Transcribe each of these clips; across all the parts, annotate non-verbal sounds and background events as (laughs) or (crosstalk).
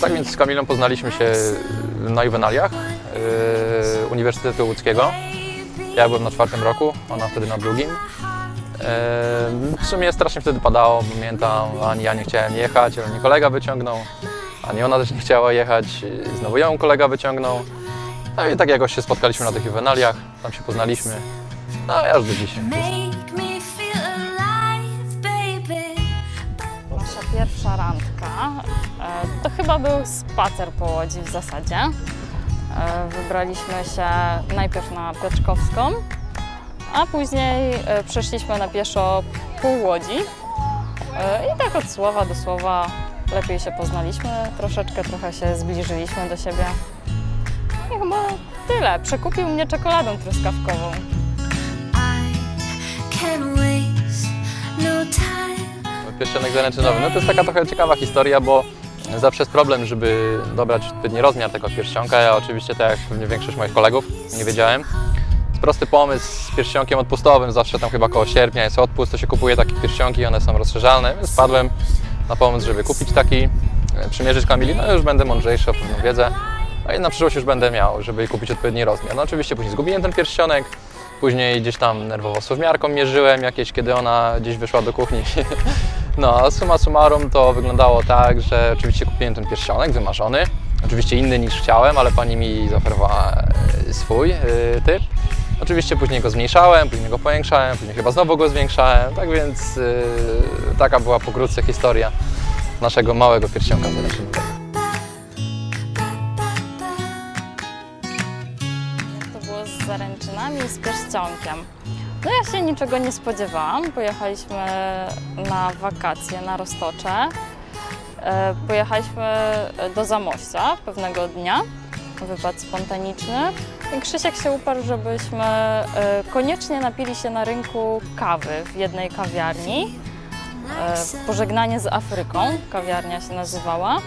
Tak więc z Kamilą poznaliśmy się na juwenaliach yy, Uniwersytetu Łódzkiego. Ja byłem na czwartym roku, ona wtedy na drugim. Yy, W sumie strasznie wtedy padało, pamiętam, ani ja nie chciałem jechać, ale mnie kolega wyciągnął, ani ona też nie chciała jechać, znowu ją kolega wyciągnął. No i tak jakoś się spotkaliśmy na tych juwenaliach, tam się poznaliśmy, no i aż do dzisiaj. Make me feel alive, baby. Nasza pierwsza randka e, to był spacer po Łodzi w zasadzie. E, Wybraliśmy się najpierw na Piotrkowską, a później e, przeszliśmy na pieszo pół Łodzi. E, I tak od słowa do słowa lepiej się poznaliśmy, troszeczkę trochę się zbliżyliśmy do siebie. I chyba tyle. Przekupił mnie czekoladą truskawkową. No. Pierścionek zaręczynowy. No to jest taka trochę ciekawa historia, bo zawsze jest problem, żeby dobrać odpowiedni rozmiar tego pierścionka. Ja oczywiście, tak jak pewnie większość moich kolegów, nie wiedziałem. Prosty pomysł z pierścionkiem odpustowym, zawsze tam chyba koło sierpnia jest odpust, to się kupuje takie pierścionki, one są rozszerzalne, więc wpadłem na pomysł, żeby kupić taki, e, przymierzyć Kamili, no już będę mądrzejszy o pewną wiedzę. No i na przyszłość już będę miał, żeby kupić odpowiedni rozmiar. No oczywiście później zgubiłem ten pierścionek, później gdzieś tam nerwowo suwmiarką mierzyłem jakieś, kiedy ona gdzieś wyszła do kuchni. (laughs) No, a summa summarum to wyglądało tak, że oczywiście kupiłem ten pierścionek wymarzony, oczywiście inny niż chciałem, ale pani mi zaoferowała e, swój e, typ. Oczywiście później go zmniejszałem, później go powiększałem, później chyba znowu go zwiększałem, tak więc e, taka była pokrótce historia naszego małego pierścionka z pierścionkiem. No ja się niczego nie spodziewałam. Pojechaliśmy na wakacje na Roztocze. E, Pojechaliśmy do Zamościa pewnego dnia. Wypad spontaniczny. I Krzysiek się uparł, żebyśmy e, koniecznie napili się na rynku kawy w jednej kawiarni. E, Pożegnanie z Afryką, kawiarnia się nazywała.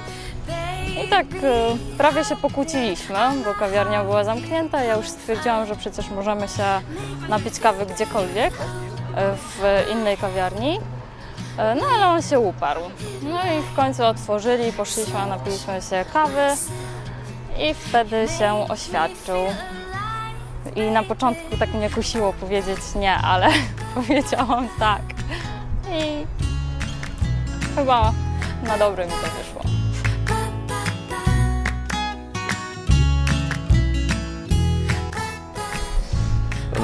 I tak e, prawie się pokłóciliśmy, bo kawiarnia była zamknięta. Ja już stwierdziłam, że przecież możemy się napić kawy gdziekolwiek e, w innej kawiarni. E, No ale on się uparł. No i w końcu otworzyli, poszliśmy, napiliśmy się kawy i wtedy się oświadczył. I na początku tak mnie kusiło powiedzieć nie, ale (laughs) powiedziałam tak. I chyba na dobre mi to wyszło.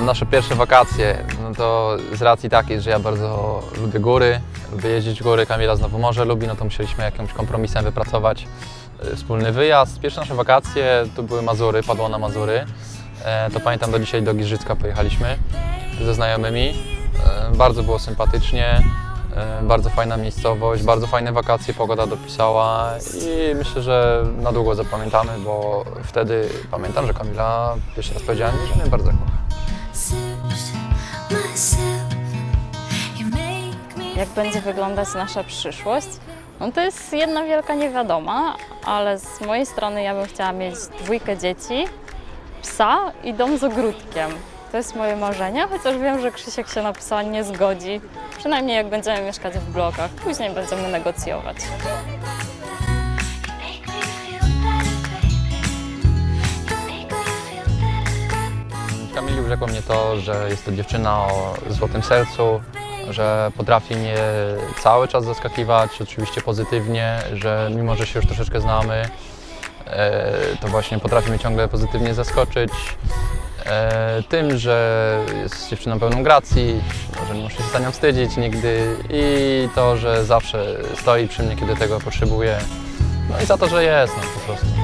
Nasze pierwsze wakacje, no to z racji takiej, że ja bardzo lubię góry, lubię jeździć góry, Kamila znowu morze lubi, no to musieliśmy jakimś kompromisem wypracować e, wspólny wyjazd. Pierwsze nasze wakacje to były Mazury, padło na Mazury. E, To pamiętam do dzisiaj do Giżycka pojechaliśmy ze znajomymi. E, Bardzo było sympatycznie, bardzo fajna miejscowość, bardzo fajne wakacje, pogoda dopisała i myślę, że na długo zapamiętamy, bo wtedy pamiętam, że Kamila pierwszy raz powiedziała mi, że mnie bardzo kocha. Jak będzie wyglądać nasza przyszłość? No to jest jedna wielka niewiadoma, ale z mojej strony ja bym chciała mieć dwójkę dzieci, psa i dom z ogródkiem. To jest moje marzenie, chociaż wiem, że Krzysiek się na psa nie zgodzi. Przynajmniej jak będziemy mieszkać w blokach. Później będziemy negocjować. Kamili urzekło mnie to, że jest to dziewczyna o złotym sercu, że potrafi mnie cały czas zaskakiwać, oczywiście pozytywnie, że mimo, że się już troszeczkę znamy, e, to właśnie potrafi mnie ciągle pozytywnie zaskoczyć. E, Tym, że jest dziewczyną pełną gracji, że nie muszę się za nią wstydzić nigdy i to, że zawsze stoi przy mnie, kiedy tego potrzebuję. No i za to, że jest, no po prostu.